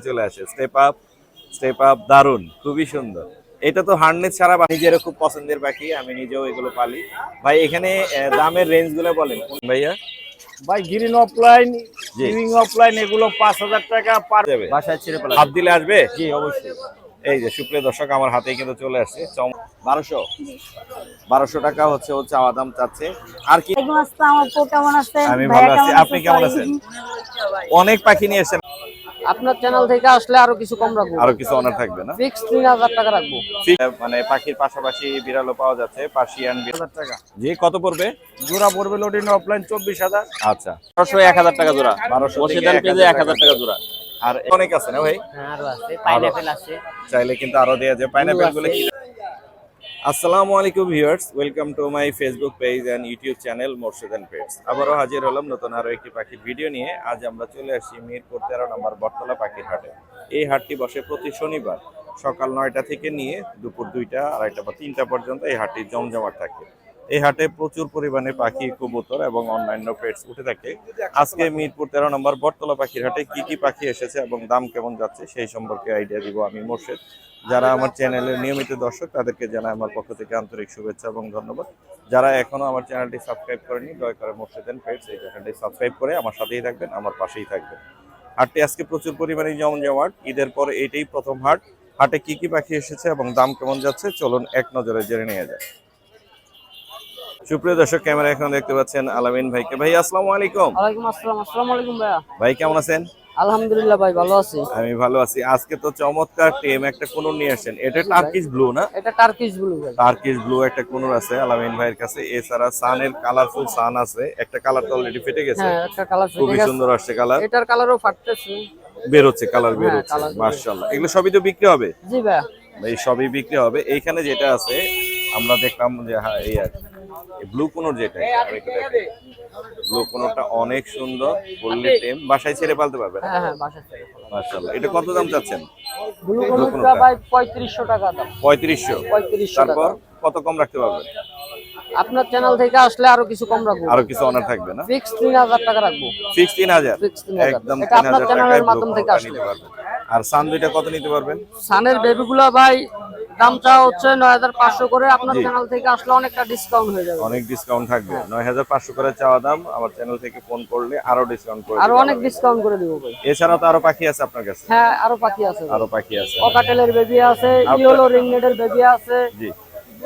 চলে আসে step up step up দারুণ খুবই সুন্দর এটা তো হার্নেস ছাড়া নিজেরও খুব পছন্দের পাখি আমি নিজেও এগুলো পালি ভাই এখানে দামের রেঞ্জগুলো বলেন ভাইয়া ভাই গ্রিন অফলাইন গ্রিন অফলাইন এগুলো পাঁচ হাজার টাকা পার যাবে। বাসায় ছেড়ে পেলাম হাত দিলে আসবে জি অবশ্যই এই যে সুপ্রিয় দর্শক আমার হাতেই কিন্তু চলে আসছে বারোশো বারোশো টাকা হচ্ছে হচ্ছে চাওয়া দাম চাচ্ছে আর কি আমি ভালো আছি। আপনি কেমন আছেন? অনেক পাখি নিয়ে এসেছেন আপনার চ্যানেল থেকে আসলে আরও কিছু কম রাখব। আরও কিছু অনার থাকবে না? ফিক্স তিন হাজার টাকা রাখব। মানে পাখির পাশাপাশি বিড়ালও পাওয়া যাচ্ছে পার্সিয়ান বিড়াল। হাজার টাকা। জি কত পড়বে? জোড়া পড়বে লোডিন অফলাইন চব্বিশ হাজার। আচ্ছা। বারোশো এক হাজার টাকা জোড়া। বারোশো বসিদান পেজে এক হাজার টাকা। জোড়া। আর অনেক আছে না ভাই? আরও আছে। পাইনাপেল আছে। চাইলে কিন্তু আরও দেওয়া যায়। পাইনাপেলগুলো কি আসসালামু আলাইকুম viewers, welcome to my Facebook page and YouTube channel Morshed and pets আবারও হাজির হলাম নতুন আরও একটি পাখির ভিডিও নিয়ে। আজ আমরা চলে আসি মিরপুর তেরো নম্বর বটতলা পাখির হাটে। এই হাটটি বসে প্রতি শনিবার সকাল নয়টা থেকে নিয়ে দুপুর দুইটা, আড়াইটা বা তিনটা পর্যন্ত এই হাটটি জমজমাট থাকে। এই হাটে প্রচুর পরিমাণে পাখি, কবুতর এবং অন্যান্য পেটস উঠে থাকে। আজকে মিরপুর তেরো নম্বর বটতলা পাখির হাটে কি কি পাখি এসেছে এবং দাম কেমন যাচ্ছে সেই সম্পর্কে আইডিয়া দিব আমি মোর্শেদ। যারা আমার চ্যানেলের নিয়মিত দর্শক, তাদেরকে জানাই আমার পক্ষ থেকে আন্তরিক শুভেচ্ছা এবং ধন্যবাদ। যারা এখনও আমার চ্যানেলটি সাবস্ক্রাইব করেনি দয়া করে মোর্শেদেন পেটস এই চ্যানেলটি সাবস্ক্রাইব করে আমার সাথেই থাকবেন, আমার পাশেই থাকবেন। হাটটি আজকে প্রচুর পরিমাণে জমজমাট। ঈদের পর এটাই প্রথম হাট। হাটে কি কি পাখি এসেছে এবং দাম কেমন যাচ্ছে, চলুন এক নজরে জেনে নিয়ে যায় সুপ্রিয় দর্শক ক্যামেরা এখন দেখতে পাচ্ছেন আলামিন ভাইকে। ভাই আসসালামু আলাইকুম। ওয়ালাইকুম আসসালাম আসসালামু আলাইকুম ভাইয়া। ভাই কেমন আছেন? আলহামদুলিল্লাহ ভাই ভালো আছি। আমি ভালো আছি। আজকে তো চমৎকার টেম একটা কোনুর নিয়ে আসেন এটা টার্কিশ ব্লু না? এটা টার্কিশ ব্লু ভাই। টার্কিশ ব্লু একটা কোনুর আছে আলামিন ভাইয়ের কাছে। এছাড়া সানের কালারফুল সান আছে। একটা কালার তো অলরেডি ফেটে গেছে। হ্যাঁ একটা কালার খুবই সুন্দর আসছে কালার এটার কালারও ফাটতেছে। বের হচ্ছে কালার বের হচ্ছে। মার্শাল্লাহ এগুলো সবই তো বিক্রি হবে? জি ভাইয়া। এই সবই বিক্রি হবে। এইখানে যেটা আছে আমরা দেখলাম যে হ্যাঁ এই আর ব্লু কোনোর যেটা ব্লু কোনোরটা অনেক সুন্দর বললে টেম বাসায় ছেড়ে পালতে পারবেন। হ্যাঁ হ্যাঁ বাসা থেকে মার্শাল্লাহ এটা কত দাম চাচ্ছেন? ব্লু? কোনটা ভাই পঁয়ত্রিশশো টাকা দাম। পঁয়ত্রিশশো। পঁয়ত্রিশশো টাকা। তারপর কত কম রাখতে পারবেন? আপনার চ্যানেল থেকে আসলে আরও কিছু কম রাখব। আরও কিছু অনার থাকবে না? ফিক্স তিন হাজার টাকা রাখব। ফিক্স তিন হাজার? ফিক্স তিন হাজার। একদম এটা তিন আপনার চ্যানেলের মাধ্যম থেকে পারবেন। আর সান দুইটা কত নিতে পারবেন? সানের বেবিগুলো ভাই দাম চাওয়া হচ্ছে নয় হাজার পাঁচশো করে। আপনার চ্যানেল থেকে আসলে অনেকটা ডিসকাউন্ট হয়ে যাবে। অনেক ডিসকাউন্ট থাকবে। নয় হাজার পাঁচশো করে চাওয়া দাম আমার চ্যানেল থেকে ফোন করলে আরও ডিসকাউন্ট করে আরও অনেক। ডিসকাউন্ট করে দিব ভাই। এছাড়া তো আরও পাখি আছে আপনার কাছে? হ্যাঁ আরও পাখি আছে। আরও পাখি আছে। অকাটেলের বেবি আছে ইয়েলো রিংনেটের বেবি আছে। জি।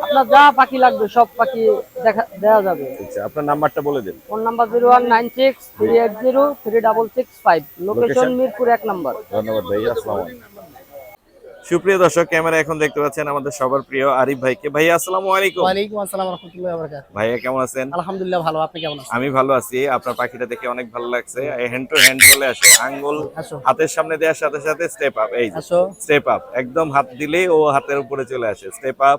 আপনার যা পাখি লাগবে সব পাখি দেখা দেওয়া যাবে। আচ্ছা আপনার নাম্বারটা বলে দিন। Phone number zero one nine six three eight zero three double six five. Location Mirpur এক নম্বর। ধন্যবাদ ভাই আসসালামু সুপ্রিয় দর্শক ক্যামেরা এখন দেখতে পাচ্ছেন আমাদের সবার প্রিয় আরিফ ভাইকে। ভাই আসসালামু আলাইকুম। ওয়ালাইকুম আসসালাম রহমতুল্লাহ বরকাত ভাইয়া কেমন আছেন? আলহামদুলিল্লাহ ভালো আপনি কেমন আছেন? আমি ভালো আছি। আপনার পাখিটা দেখে অনেক ভালো লাগছে। হ্যান্ড টু হ্যান্ড চলে আসে। আঙ্গুল হাতের সামনে দেওয়ার সাথে সাথে স্টেপ আপ এই স্টেপ আপ একদম হাত দিলেই ও হাতের উপরে চলে আসে। স্টেপ আপ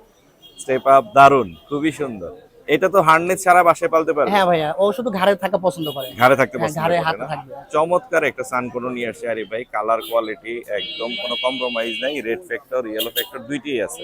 স্টেপ আপ দারুণ খুবই সুন্দর। এটা তো হার্নেস ছাড়া বাসায় পালতে পারবে? হ্যাঁ ভাইয়া ও শুধু ঘাড়ে থাকা পছন্দ করে। ঘাড়ে থাকতে হ্যাঁ পছন্দ ঘাড়ে করে হাতে থাকবে। চমৎকার একটা সান কোনো নিয়ে আসে আরে ভাই কালার কোয়ালিটি একদম কোনো কম্প্রোমাইজ নাই রেড ফ্যাক্টর ইয়েলো ফ্যাক্টর দুইটাই আছে।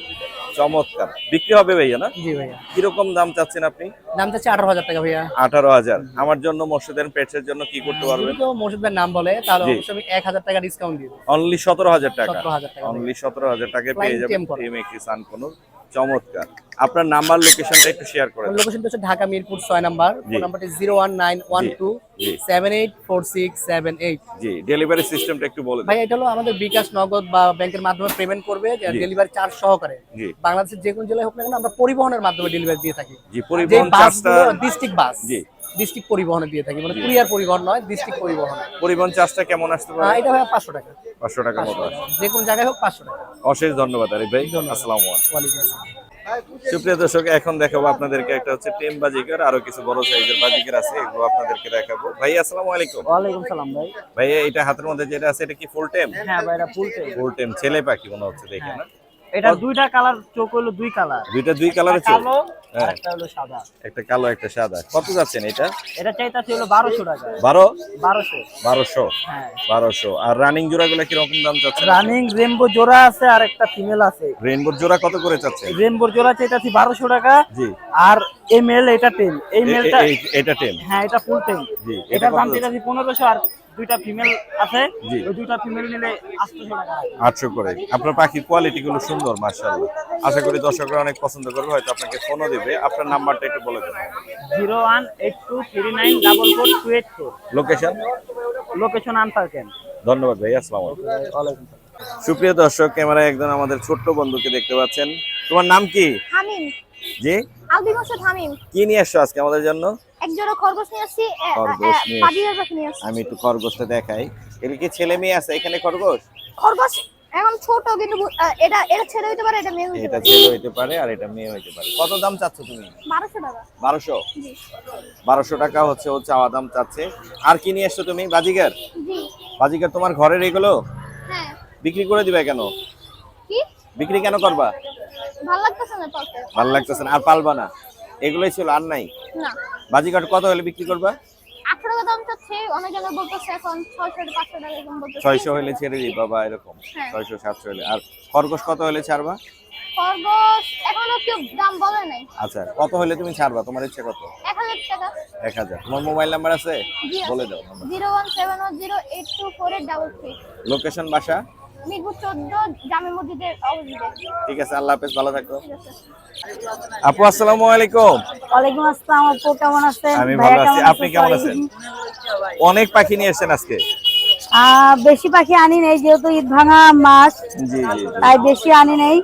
চমৎকার। বিক্রি হবে ভাইয়া না? জি ভাইয়া। কীরকম দাম চাচ্ছেন আপনি? দাম চাচ্ছে আঠারো হাজার টাকা ভাইয়া। আঠারো হাজার। আমার জন্য মসজিদের পেটসের জন্য কি করতে পারবেন? মসজিদের নাম বলে তাহলে অবশ্যই আমি এক হাজার টাকা ডিসকাউন্ট দিব। অনলি সতেরো হাজার টাকা। সতেরো হাজার টাকা। অনলি সতেরো হাজার টাকায় পেয়ে যাবেন। টিম একটি সান কোনো চমৎকার। আপনার নাম্বার লোকেশনটা একটু শেয়ার করে দেন। লোকেশনটা হচ্ছে ঢাকা মিরপুর 6 নাম্বার। ফোন নাম্বারটি zero one nine one two জি ডেলিভারি সিস্টেমটা একটু বলে ভাই এটা হলো আমাদের বিকাশ নগদ বা ব্যাংকের মাধ্যমে পেমেন্ট করবে। ডেলিভারি চার্জ সহকারে। জি। বাংলাদেশের যে কোন জেলায় হোক না কেন আমরা পরিবহনের মাধ্যমে ডেলিভারি দিয়ে থাকি। জি পরিবহন চার্জটা ডিস্ট্রিক্ট বাস জি। ডিস্ট্রিক্ট পরিবহনে দিয়ে থাকি মানে কুরিয়ার পরিবহন নয় ডিস্ট্রিক্ট পরিবহন। পরিবহন চার্জটা কেমন আসতে পারে? এটা ভাই পাঁচশো টাকা। পাঁচশো টাকা মতো যে কোনো জায়গায় হোক পাঁচশো টাকা। অশেষ ধন্যবাদ আরিফ ভাই। আসসালামু আলাইকুম। ওয়ালাইকুম আসসালাম। সুপ্রিয় দর্শক এখন দেখাবো আপনাদেরকে একটা হচ্ছে টেম বাজিকার আরও কিছু বড় সাইজের বাজিকার আছে এগুলো আপনাদেরকে দেখাবো। ভাই আসসালামু আলাইকুম। ওয়ালাইকুম সালাম ভাই। ভাইয়া এটা হাতের মধ্যে যেটা আছে এটা কি ফুল টেম? হ্যাঁ ভাই এটা ফুল টেম। ফুল টেম ছেলে পাখি মনে হচ্ছে দেখে না? এটা দুইটা কালার চোখ হলো দুই কালার। দুইটা দুই কালারের চোখ। কালো হ্যাঁ। একটা হলো সাদা। একটা কালো একটা সাদা। কত যাচ্ছেন এটা? এটা চাইতাছে হলো বারোশো টাকা। বারো? বারোশো। বারোশো? হ্যাঁ। বারোশো। আর রানিং জোড়া গুলো কীরকম দাম চাচ্ছেন? রানিং রেনবো জোড়া আছে আর একটা ফিমেল আছে। রেইনবোর জোড়া কত করে চাচ্ছেন? রেনবোর জোড়া চাইতাছি বারোশো টাকা। জি। আর এই মেল এটা টেন। এই এ- মেলটা এটা টেম হ্যাঁ এটা ফুল টেন। জি এটা দাম চাইতাছি পনেরোশো আর দুইটা ফিমেল আছে ওই দুইটা ফিমেল নিলে টাকা। করে। আপনার পাখির কোয়ালিটি গুলো সুন্দর মার্শাল্লাহ আশা করি দর্শকরা অনেক পছন্দ করবে হয়তো আপনাকে ফোনও দেবে। আপনার নাম্বারটা একটু বলে দেবেন zero one eight two three nine double four two eight four location location Ansar কেন ধন্যবাদ ভাই আসসালামু আলাইকুম। সুপ্রিয় দর্শক ক্যামেরায় একজন আমাদের ছোট্ট বন্ধুকে দেখতে পাচ্ছেন। তোমার নাম কি? হামিম। জি? হামিম। কি নিয়ে আসছো আজকে আমাদের জন্য? এক জোড়া খরগোশ নিয়ে আসছি খরগোশ নিয়ে পাজিয়ার পাখি নিয়ে আসছি। আমি একটু খরগোশটা দেখাই। এর কি ছেলে মেয়ে আছে? এখানে খরগোশ? খরগোশ? এখন ছোট কিন্তু এটা এটা ছেলে হইতে পারে এটা মেয়ে হইতে এটা ছেলে হইতে পারে আর এটা মেয়ে হইতে পারে। কত দাম চাচ্ছ তুমি? বারোশো টাকা। বারোশো? জি। বারোশো টাকা হচ্ছে ও চাওয়া দাম চাচ্ছে। আর কি নিয়ে এসছো তুমি? বাজিগার? জি। বাজিগার তোমার ঘরের এগুলো? হ্যাঁ। বিক্রি করে দিবে কেন? কি? বিক্রি কেন করবা? ভালো লাগতেছে না পালতে ভালো লাগতেছে না। আর পালবা না? এগুলোই ছিল আর নাই? না। বাজিগার কত হলে বিক্রি করবা? দাম চাচ্ছে অনেক জায়গায় বলতেছে এখন ছয়শো পাঁচশো টাকা এরকম বলতেছে। ছয়শো হলে ছেড়ে দিবা বা এরকম। হ্যাঁ। ছয়শো সাতশো হলে। আর খরগোশ কত হলে ছাড়বা? খরগোশ এখনও কেউ দাম বলে নাই। আচ্ছা কত হলে তুমি ছাড়বা? তোমার ইচ্ছে কত? এক হাজার টাকা। এক হাজার। তোমার মোবাইল নাম্বার আছে? বলে দাও নাম্বার। লোকেশন বাসা? মিরপুর চোদ্দ জামে মসজিদের অপোজিটে ঠিক আছে আল্লাহ হাফেজ ভালো থাকো। আপু আসসালামু আলাইকুম। ওয়ালাইকুম আসসালাম আপু কেমন আছেন? আমি ভালো আছি। আপনি কেমন আছেন? অনেক পাখি নিয়ে এসেছেন আজকে। বেশি পাখি আনি নেই যেহেতু ঈদ ভাঙা জি তাই বেশি আনি নেই।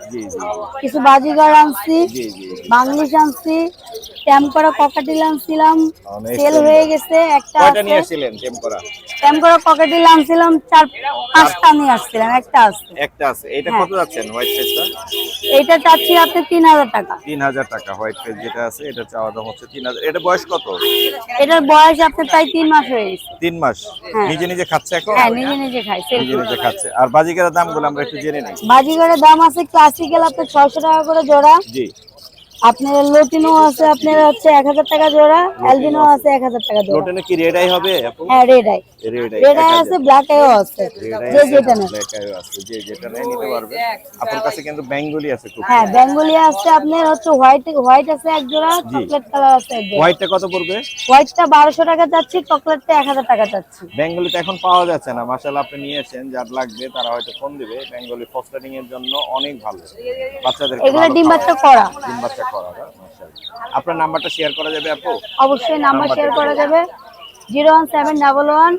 কিছু বাজিগার আনছি। বাংলিশ আনছি ট্যাম করা ককাটিল আনছিলাম সেল হয়ে গেছে একটা কয়টা নিয়ে আসছিলেন করা করা ককাটিল আনছিলাম চার পাঁচটা নিয়ে আসছিলাম একটা আছে। একটা আছে। এটা হ্যাঁ। কত যাচ্ছেন হোয়াইট ফেসটা এইটা চাচ্ছি আপনি তিন হাজার টাকা। তিন হাজার টাকা হোয়াইট ফেস যেটা আছে এটা চাওয়া দাম হচ্ছে তিন হাজার। এটা বয়স কত? এটার বয়স আপনার প্রায় তিন মাস হয়ে গেছে। তিন মাস? হ্যাঁ। নিজে নিজে খাচ্ছে এখন? হ্যাঁ নিজে নিজে নিজে নিজে খাচ্ছে। আর বাজিকারের দামগুলো আমরা একটু জেনে নিই। বাজিগরের দাম আছে ক্লাসিক্যাল আপনার ছয়শো টাকা করে জোড়া। জি। আপনার লোটিনো আছে আপনার হচ্ছে এক হাজার টাকা জোড়া অ্যালবিনো আছে এক হাজার টাকা জোড়া। লোটেনে কি রেড আই হবে আপু হ্যাঁ রেড আই রেড আই আছে ব্ল্যাক আইও আছে। যে যেটা নেই ব্ল্যাক আই আছে যে যেটা নেই নিতে পারবে। আপনার কাছে কিন্তু বেঙ্গলি আছে খুব। হ্যাঁ বেঙ্গলি আছে আপনার হচ্ছে হোয়াইট হোয়াইট আছে এক জোড়া চকলেট কালার আছে এক জোড়া। হোয়াইটটা কত পড়বে? হোয়াইটটা বারোশো টাকা চকলেটটা টাকা বেঙ্গলিটা এখন পাওয়া যাচ্ছে না। মাশাআল্লাহ আপনি নিয়ে এসেছেন যার লাগবে তারা হয়তো ফোন দিবে। বেঙ্গলি ফস্টারিং এর জন্য অনেক ভালো। বাচ্চাদের এগুলো ডিম বাচ্চা করা। ডিম বাচ্চা করা আপনার নাম্বারটা শেয়ার করা যাবে আপু? অবশ্যই নাম্বার শেয়ার করা যাবে। Zero one seven double one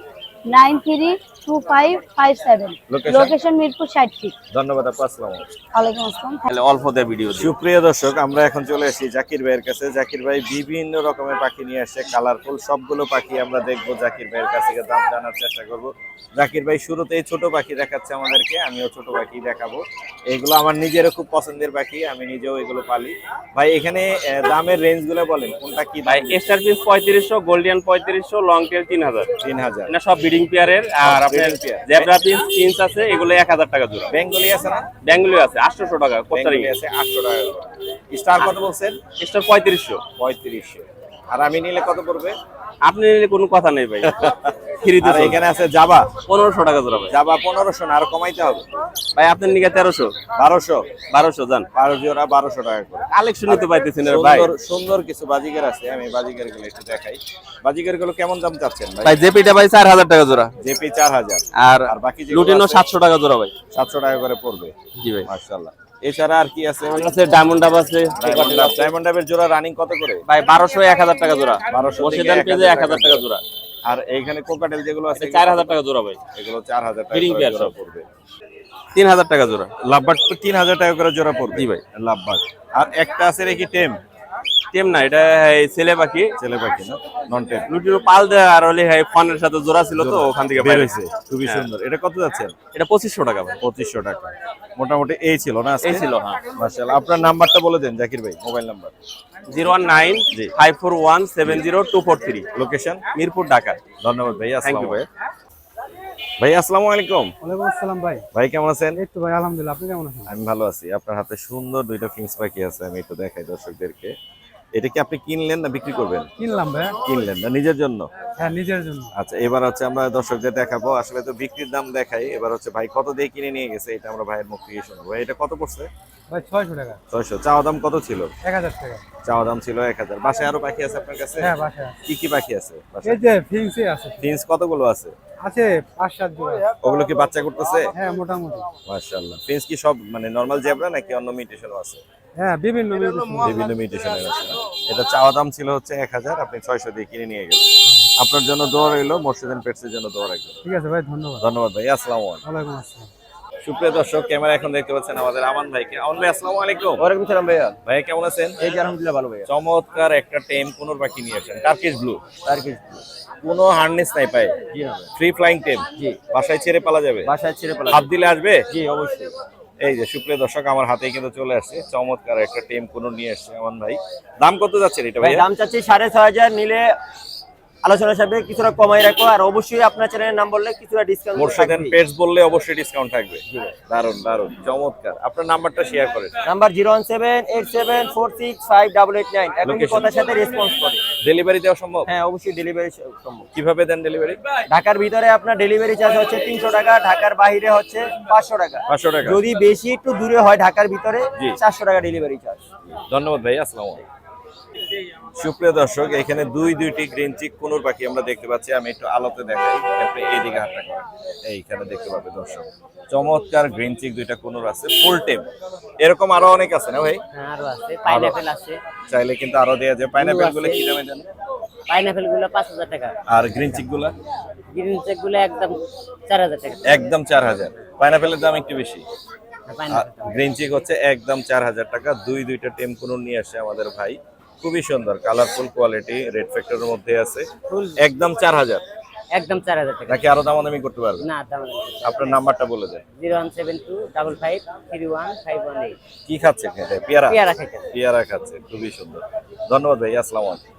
nine three two five five seven location Mirpur ষাট ফিট ধন্যবাদ আপু আসসালামু ওয়ালাইকুম আসসালাম। তাহলে অল্প দেয়। ভিডিও সুপ্রিয় দর্শক আমরা এখন চলে এসেছি জাকির ভাইয়ের কাছে। জাকির ভাই বিভিন্ন রকমের পাখি নিয়ে আসছে কালারফুল সবগুলো পাখি আমরা দেখব জাকির ভাইয়ের কাছ দাম জানার চেষ্টা করব। জাকির ভাই শুরুতেই ছোট পাখি দেখাচ্ছে আমাদেরকে আমিও ছোট পাখি দেখাবো। এগুলো আমার নিজেরও খুব পছন্দের পাখি আমি নিজেও এগুলো পালি। ভাই এখানে দামের রেঞ্জগুলো বলেন কোনটা কি ভাই স্টার পঁয়ত্রিশশো গোল্ডিয়ান পঁয়ত্রিশশো লং টেল তিন হাজার। তিন হাজার। এটা সব ব্রিডিং পেয়ারের আর। জেব্রা পিন্স আছে এগুলো এক হাজার টাকা জোড়া। বেঙ্গলি আছে না? আছে আটশোশো টাকা কোস্টারিং আছে আটশো টাকা স্টার কত বলছেন? স্টার পঁয়ত্রিশশো। পঁয়ত্রিশশো। আর আমি নিলে কত পড়বে? আপনি নিলে কোনো কথা নেই ভাই। ফ্রি এখানে আছে জাবা। পনেরোশো টাকা জোড়া ভাই। জাবা পনেরোশো না আরও কমাইতে হবে। ভাই আপনার নিকে তেরোশো। বারোশো। বারোশো যান। বারো জোড়া বারোশো টাকা করে। কালেকশন নিতে পাইতেছেন ভাই। সুন্দর কিছু বাজিগার আছে আমি বাজিগারগুলো একটু দেখাই। বাজিগারগুলো কেমন দাম চাচ্ছেন ভাই? জেপিটা ভাই চার হাজার টাকা জোড়া। জেপি চার হাজার। আর আর বাকি লুটিনো সাতশো টাকা জোড়া ভাই। সাতশো টাকা করে পড়বে। জি ভাই। মার্শাল্লাহ এছাড়া আর কি আছে? আমার কাছে ডায়মন্ড ডাব আছে ডায়মন্ড ডাবের জোড়া রানিং কত করে? ভাই বারোশো এক হাজার টাকা জোড়া। 1200 বসিদান থেকে পেজে এক 1000 হাজার টাকা জোড়া। আর এইখানে কোকাটেল যেগুলো আছে চার হাজার টাকা জোড়া ভাই। এগুলো চার হাজার টাকা Breeding করে সব। পড়বে। তিন হাজার টাকা জোড়া। লাভবার্ড তো তিন হাজার টাকা করে জোড়া পড়বে। জি ভাই। লাভবার্ড। আর একটা আছে নাকি টেম? টেম না এটা ছেলে পাখি। ছেলে পাখি না নন টেম। লুটিনো পাল দেয় আর হলে ফোনের সাথে জোড়া ছিল তো ওখান থেকে বের হয়েছে খুবই হ্যাঁ। সুন্দর। এটা কত যাচ্ছেন এটা পঁচিশশো টাকা পঁচিশশো টাকা। মোটামুটি এই ছিল না? এই ছিল, হ্যাঁ। মার্শাল্লাহ আপনার নাম্বারটা বলে দেন জাকির ভাই mobile number. Zero one nine জি। Five four one seven zero two four three. Location Mirpur Dhaka. ধন্যবাদ ভাই থ্যাংক আসসালামু ইউ ভাই ভাই আসসালামু আলাইকুম। ওয়ালাইকুম আসসালাম ভাই। ভাই কেমন আছেন? এই তো ভাই আলহামদুলিল্লাহ। আপনি কেমন আছেন? আমি ভালো আছি। আপনার হাতে সুন্দর দুইটা ফিংস পাখি আছে আমি একটু দেখাই দর্শকদেরকে। এটা কি আপনি কিনলেন না বিক্রি করবেন? কিনলাম ভাই। কিনলেন না নিজের জন্য? হ্যাঁ নিজের জন্য। আচ্ছা এবার হচ্ছে আমরা দর্শকদের দেখাবো। আসলে তো বিক্রির দাম দেখাই। এবার হচ্ছে ভাই কত দিয়ে কিনে নিয়ে গেছে এটা আমরা ভাইয়ের মুখ থেকে শুনব। ভাই, এটা কত পড়ছে? ভাই ছয়শো টাকা। ছয়শো। চাওয়া দাম কত ছিল? এক হাজার টাকা। চাওয়া দাম ছিল এক হাজার। বাসায় আরও পাখি আছে আপনার কাছে? হ্যাঁ বাসায় কি কি পাখি আছে? এই যে ফিক্সই আছে। ফিন্স কতগুলো আছে? আছে পাঁচ সাত জোড়া। ওগুলো কি বাচ্চা করতেছে? হ্যাঁ মোটামুটি। মাশাআল্লাহ। ফিন্স কি সব মানে নরমাল জেব্রা নাকি অন্য মিউটেশনও আছে? হ্যাঁ বিভিন্ন বিভিন্ন। মিউটেশনের এটা চাওয়া দাম ছিল হচ্ছে এক হাজার আপনি ছয়শো দিয়ে কিনে নিয়ে গেলেন। আপনার জন্য দোয়া রইল মোর্শেদান পেটসের জন্য দোয়া রাখবেন। ঠিক আছে ভাই ধন্যবাদ। ধন্যবাদ ভাই আসসালামু আলাইকুম। আসসালাম। সুপ্রিয় দর্শক ক্যামেরা এখন দেখতে পাচ্ছেন আমাদের আমান ভাইকে। আমান ভাই আসসালামু আলাইকুম। ওয়ালাইকুম সালাম ভাইয়া। ভাই কেমন আছেন? এই যে আলহামদুলিল্লাহ ভালো ভাইয়া। চমৎকার একটা টেম কোনোর পাখি নিয়ে আসেন টার্কিশ ব্লু। টার্কিশ কোনো হার্নেস নাই পায়? জি না ফ্রি ফ্লাইং টেম? জি। বাসায় ছেড়ে পালা যাবে? বাসায় ছেড়ে পালা হাত দিলে আসবে? জি অবশ্যই। এই যে সুপ্রিয় দর্শক আমার হাতেই কিন্তু চলে আসছে। চমৎকার একটা টেম কোনো নিয়ে আসছে আমার ভাই। দাম কত যাচ্ছে এটা ভাই ভাই দাম চাচ্ছি সাড়ে ছয় হাজার নিলে আলোচনা হিসাবে কিছুটা কমাই রাখব আর অবশ্যই আপনার চ্যানেলের নাম বললে কিছুটা ডিসকাউন্ট মোর্শেদান পেটস বললে অবশ্যই ডিসকাউন্ট থাকবে। দারুণ দারুণ চমৎকার। আপনার নাম্বারটা শেয়ার করেন। Number zero one seven eight seven four six five double eight nine. এখন Location? কথার সাথে রেসপন্স করে। ডেলিভারি দেওয়া সম্ভব? হ্যাঁ অবশ্যই ডেলিভারি সম্ভব। কীভাবে দেন ডেলিভারি ঢাকার ভিতরে আপনার ডেলিভারি চার্জ হচ্ছে তিনশো টাকা ঢাকার বাইরে হচ্ছে পাঁচশো টাকা। পাঁচশো টাকা। যদি বেশি একটু দূরে হয় ঢাকার ভিতরে জি। চারশো টাকা ডেলিভারি চার্জ ধন্যবাদ ভাই আসসালামু আলাইকুম। সুপ্রিয় দর্শক এখানে দুই দুইটি গ্রিন চিক কুনুর পাখি আমরা দেখতে পাচ্ছি। আমি একটু আলোতে দেখাই আপনি এইদিকে হাতটা করেন। এইখানে দেখতে পাবে দর্শক চমৎকার গ্রিন চিক দুইটা কুনুর আছে ফুল টেম এরকম আরও অনেক আছে না ভাই? হ্যাঁ আরও আছে পাইনাপেল আছে। চাইলে কিন্তু আরও দেওয়া যায়। পাইনাপেলগুলো কি দামে দেন পাইনাপেলগুলো পাঁচ হাজার টাকা। আর গ্রিন চিকগুলা? গ্রিন চেকগুলো একদম চার হাজার টাকা। একদম চার হাজার। পাইনাপেলের দাম একটু বেশি। গ্রিন চিক হচ্ছে একদম চার হাজার টাকা। দুই দুইটা টেম কুনুর নিয়ে আসে আমাদের ভাই। খুবই সুন্দর কালারফুল কোয়ালিটি রেড ফ্যাক্টরের মধ্যে আছে। একদম চার হাজার। একদম চার হাজার টাকা। নাকি আরও দামাদামি করতে পারবে না দাম আপনার নাম্বারটা বলে দেন। Zero one seven two double five three one five one eight. কি খাচ্ছে খেতে? পেয়ারা? পেয়ারা খাইতে পেয়ারা খাচ্ছে খুবই সুন্দর। ধন্যবাদ ভাই আসসালামু আলাইকুম।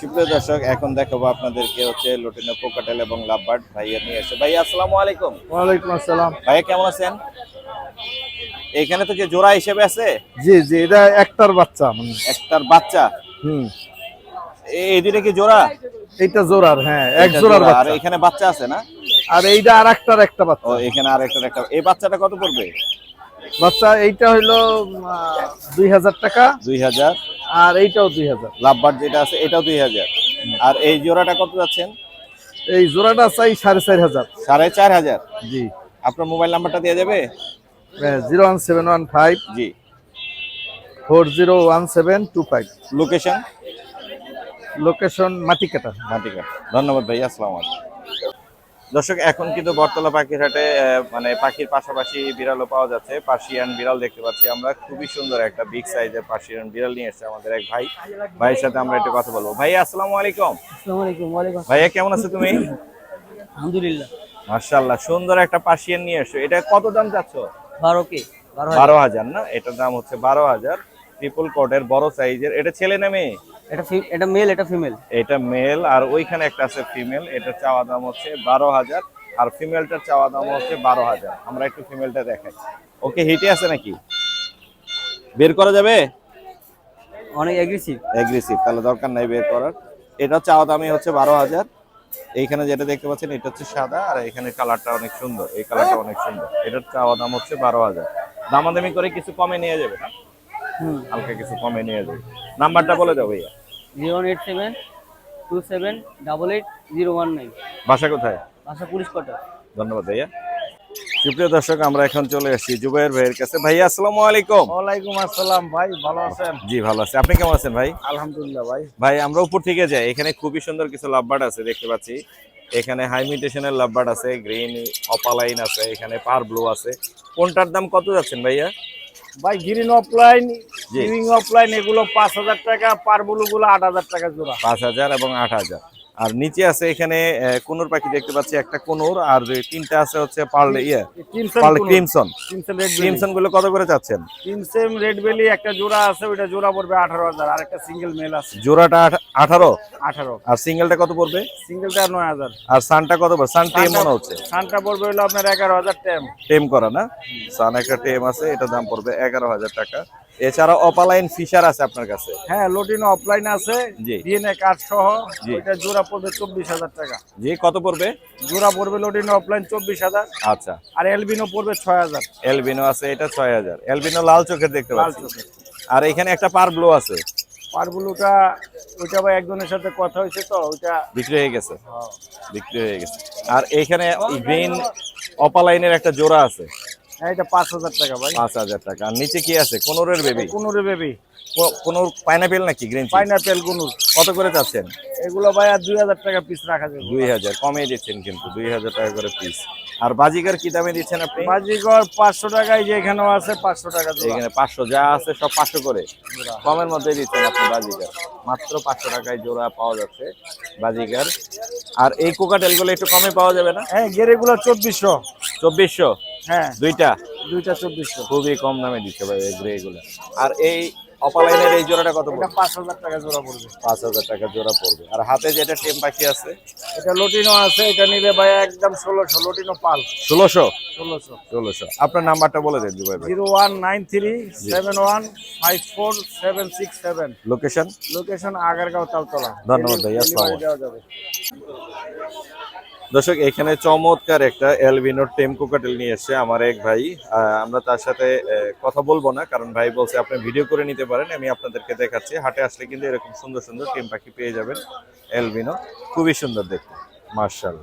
সুপ্রিয় দর্শক এখন দেখাবো আপনাদেরকে হচ্ছে লুটিনো পোকাটেল এবং লাভবার্ড ভাইয়া নিয়ে এসে। ভাই আসসালামু আলাইকুম। ওয়ালাইকুম আসসালাম। ভাইয়া কেমন আছেন? এখানে তো কি জোড়া হিসেবে আছে? জি জি এটা একটার বাচ্চা মানে। একটার বাচ্চা? হুম। এ- এই দুইটা কি জোড়া? এইটা জোড়ার হ্যাঁ এক জোড়ার জোড়া, আর এখানে বাচ্চা আছে না? আর এইটা আর একটার একটা ও এখানে আর একটা একটা। এই বাচ্চাটা কত পড়বে? বাচ্চা এইটা হইল দুই হাজার টাকা। দুই হাজার। আর এইটাও দুই হাজার। লাভবার্ড যেটা আছে এটাও দুই হাজার। আর এই জোড়াটা কত যাচ্ছেন? এই জোড়াটা চাই সাড়ে চার হাজার। সাড়ে চার হাজার। জি। আপনার মোবাইল নাম্বারটা দেওয়া যাবে? Zero one seven one five জি। Four zero one seven two five location location Matikata মাটিকা ধন্যবাদ ভাই আসসালামু আলাইকুম। দর্শক এখন কিন্তু বটতলা পাখির হাটে মানে পাখির পাশাপাশি বিড়ালও পাওয়া যাচ্ছে। পার্সিয়ান বিড়াল দেখতে পাচ্ছি আমরা। খুবই সুন্দর একটা বিগ সাইজের পার্সিয়ান বিড়াল নিয়ে এসেছে আমাদের এক ভাই। ভাইয়ের সাথে আমরা একটু কথা বলব। ভাই আসসালামু আলাইকুম। আসসালামু আলাইকুম ওয়ালাইকুম ভাইয়া কেমন আছো তুমি? আলহামদুলিল্লাহ। মার্শাল্লাহ সুন্দর একটা পার্সিয়ান নিয়ে এসছো এটা কত দাম চাচ্ছ? বারো কে বারো হাজার। না? এটার দাম হচ্ছে বারো হাজার ট্রিপল কোটের বড় সাইজের এটা ছেলে না মেয়ে? এটা এটা মেল এটা ফিমেল এটা মেল আর ওইখানে একটা আছে ফিমেল এটা চাওয়া দাম হচ্ছে বারো হাজার আর ফিমেলটার চাওয়া দাম হচ্ছে বারো হাজার আমরা একটু ফিমেলটা দেখাই। ওকে হিটে আছে নাকি? বের করা যাবে? অনেক অ্যাগ্রেসিভ এগ্রেসিভ তাহলে দরকার নাই বের করার। এটা চাওয়া দামই হচ্ছে বারো হাজার এইখানে যেটা দেখতে পাচ্ছেন এটা হচ্ছে সাদা আর এখানে কালারটা অনেক সুন্দর। এই কালারটা অনেক সুন্দর। এটার চাওয়া দাম হচ্ছে বারো হাজার। দামাদামি করে কিছু কমে নিয়ে যাবে না? হুম। হালকা কিছু কমে নিয়ে যাবে। নাম্বারটা বলে দাও ভাইয়া। Zero eight seven two seven double eight zero one nine. বাসা কোথায়? বাসা পুলিশ কোয়ার্টার। ধন্যবাদ ভাইয়া। সুপ্রিয় দর্শক আমরা এখন চলে এসেছি জুবাইর ভাইয়ের কাছে। ভাইয়া আসসালামু আলাইকুম। ওয়ালাইকুম আসসালাম ভাই ভালো আছেন? জি ভালো আছে। আপনি কেমন আছেন ভাই? আলহামদুলিল্লাহ ভাই। ভাই আমরা উপর থেকে যাই। এখানে খুবই সুন্দর কিছু লাভবার্ড আছে দেখতে পাচ্ছি। এখানে হাই মিউটেশনের লাভবার্ড আছে গ্রিন অপালাইন আছে এখানে পার ব্লু আছে। কোনটার দাম কত যাচ্ছেন ভাইয়া? ভাই গ্রিন অফলাইন গ্রিন অফলাইন এগুলো পাঁচ হাজার টাকা পারবুলো গুলো আট হাজার টাকা জোড়া। পাঁচ হাজার এবং আট হাজার। আর নিচে আছে এখানে কুনুর পাখি দেখতে পাচ্ছি একটা কুনুর আর তিনটা আছে হচ্ছে পার্ল ইয়ে পার্ল ক্রিমসন ক্রিমসনগুলো কত করে চাচ্ছেন? ক্রিমসন রেড বেলি একটা জোড়া আছে ওইটা জোড়া পড়বে আঠারো হাজার আর একটা সিঙ্গেল মেল আছে। জোড়াটা আঠ- আঠারো? আঠারো। আর সিঙ্গেলটা কত পড়বে? সিঙ্গেলটা নয় হাজার। আর সানটা কত পড়বে? সান টেম মনে হচ্ছে। সানটা পড়বে হলো আপনার এগারো হাজার টাইম টেম করা না? সান একটা টেম আছে এটা দাম পড়বে এগারো হাজার টাকা। এছাড়া অপালাইন ফিশার আছে আপনার কাছে? হ্যাঁ লোটিনো অফলাইন আছে জি। ডিএনএ কার্ড সহ। ওইটা জোড়া পড়বে চব্বিশ হাজার টাকা। জি কত পড়বে? জোড়া পড়বে লোটিনো অফলাইন চব্বিশ হাজার। আচ্ছা। আর এলবিনো পড়বে ছয় হাজার। এলবিনো আছে এটা ছয় হাজার। এলবিনো লাল চোখের দেখতে লাল পাচ্ছি। আর এখানে একটা পার ব্লু আছে। পারগুলোটা ওইটা ভাই একজনের সাথে কথা হয়েছে তো ওইটা বিক্রি হয়ে গেছে। বিক্রি হয়ে গেছে। আর এখানে গ্রিন অপালাইনের একটা জোড়া আছে। হ্যাঁ এটা পাঁচ হাজার টাকা ভাই। পাঁচ হাজার টাকা। আর নিচে কি আছে? কোনোরের বেবি? কুনুরে বেবি। কোনোর পাইনাপেল নাকি গ্রিন পাইনাপেল কুনুর কত করে চাচ্ছেন? এগুলো ভাই আর দুই হাজার টাকা পিস রাখা যাবে। দুই হাজার। কমে দিচ্ছেন কিন্তু দুই হাজার টাকা করে পিস আর বাজিকার কি দামে দিচ্ছেন আপনি? পাঁচশো টাকায় যে এখানেও আছে পাঁচশো টাকা জোড়া। এখানে পাঁচশো যা আছে সব পাঁচশো করে। কমের মধ্যে দিচ্ছেন আপনি বাজিকার মাত্র পাঁচশো টাকায় জোড়া পাওয়া যাচ্ছে বাজিকার আর এই কোকাটেলগুলো একটু কমে পাওয়া যাবে না? হ্যাঁ গেরেগুলো চব্বিশশো। চব্বিশশো? হ্যাঁ। দুইটা? দুইটা চব্বিশশো। খুবই কম দামে দিচ্ছে ভাই এই গ্রে গুলো আর এই অপালাইনের এই জোড়াটা কত পড়বে? পাঁচ হাজার টাকা জোড়া পড়বে। পাঁচ হাজার টাকা জোড়া পড়বে। আর হাতে যেটা টেম পাখি আছে? এটা লটিনো আছে এটা নিলে ভাই একদম ষোলোশো লটিনো পাল। ষোলোশো? ষোলোশো। ষোলোশো। আপনার নাম্বারটা বলে দেন জুবাই ভাই। Zero one nine three seven one five four seven six seven. Location location Agargaon Taltola ধন্যবাদ ভাই, দর্শক এখানে চমৎকার একটা এলভিনোর টেম কোকাটেল নিয়ে এসেছে আমার এক ভাই। আমরা তার সাথে কথা বলব না কারণ ভাই বলছে আপনি ভিডিও করে নিতে পারেন, আমি আপনাদেরকে দেখাচ্ছি। হাটে আসলে কিন্তু এরকম সুন্দর সুন্দর টিম পাখি পেয়ে যাবেন, এলবিনো। খুবই সুন্দর দেখতে মার্শাল